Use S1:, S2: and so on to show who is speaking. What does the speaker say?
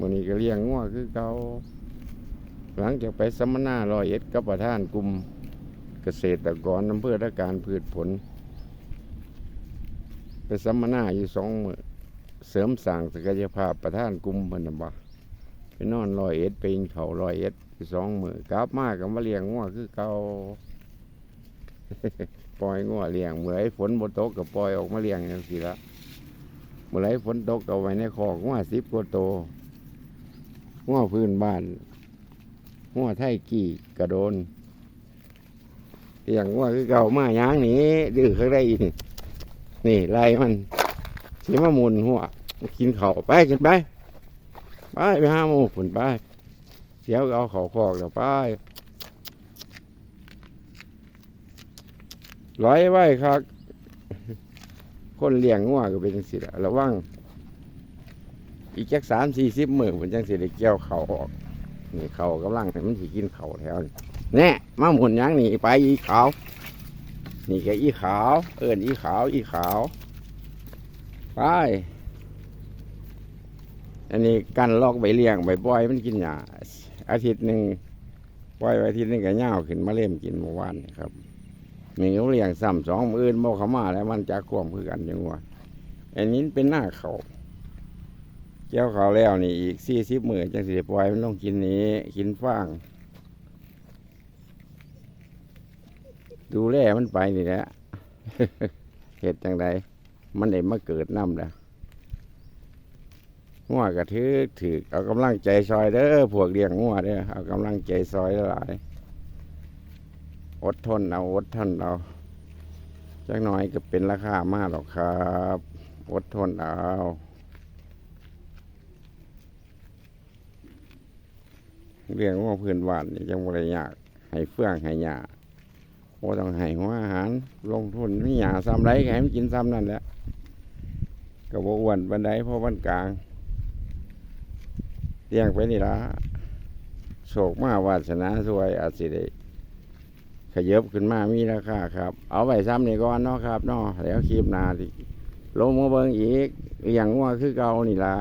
S1: วันนี้ก็เลี้ยงงัวคือเกาหลังจากไปสัมมนาร้อยเอ็ดกับประธานกลุ่มเกษตรกรอำเภอราการพืชผล ไปสัมมนาอยู่สองมือเสริมสร้างศักยภาพประธานกลุ่มเพิ่นน่ะบ่ไปนอนร้อยเอ็ดไปกินเขาวร้อยเอ็ดยู่สองมือกลับมาก็มาเลี้ยงงัวคือเกาปล่อยงัวเลี้ยงเมื่อไหรฝนบ่ตกก็ปล่อยออกมาเลี้ยงจังซี่ละเมื่อไรฝนตกก็เอาไว้ในคอกงัวสิบกว่าโต วงัวพื้นบ้านงัวไทยกี่กระโดนเลี้ยงงัวคือเก่ามาย่างนี้ดื้อข้างได้อีกนี่ไล่มันสิมามุนหัวกินเขาไปกินไปไปไปห้าหมูผุนไปเสียวเอาเขาคอกเดี๋ยวไปร้อยไว้ครับ คนเลี้ยงงัวก็เป็นสิละระวัง อีกจักสามสี่สิบมือมันจังสิได้เกี่ยวเขาออกนี่เขากำลังให้มันสิกินเขาแถวนี้แน่มาหมุนยังนี่ไปอีขาว นี่ก็อีขาว เอิญอีขาว อีขาวไปอันนี้กันลอกใบเลี้ยงใบปล่อยมันกินหญ้าอาทิตย์หนึ่งปล่อยไว้อาทิตย์หนึงก็เน่าขึ้นมาเล่มกินเมื่อวานครับมีเขาเลี้ยงซ้ำสองมืออื่นบ่เขามาแล้วมันจะควมคือกันจังว่าอันนี้เป็นหน้าเขา เกี่ยวเขาแล้วนี่อีกสี่สิบหมือจังสิได้ปล่อยมันต้องกินนี้กินฟาง ดูแลมันไปนี่แหละเหตุจังใดมันได้มาเกิดน้ำแล้วงัวกระถือถือเอากำลังใจซอยเด้อพวกเลี้ยงงัวเด้อเอากำลังใจซอยหลายอดทนเอาอดทนเอาจักหน่อยก็เป็นราคามากหรอกครับ อดทนเอา เรื่องว่าเพื่อนบ้านนี่จังบริยากให้เฟื่องให้หยาโอ้ต้องให้หัวอาหารลงทุนนี่หยาซ้ำไรก็ให้มันกินซ้ำนั่นแหละก็บอ้วนบันไดเพราะวันกลางเลี้ยงไปนี่ละโศกมาวาสนาสวยอาจสิได้ขยับขึ้นมามีราคาครับ เอาไว้ซ้ำนี่ก่อนเนาะครับเนาะแล้วคลิปหนาที่ลงมาเบิ่งอีกอย่างว่าคือเก่านี่ล่ะ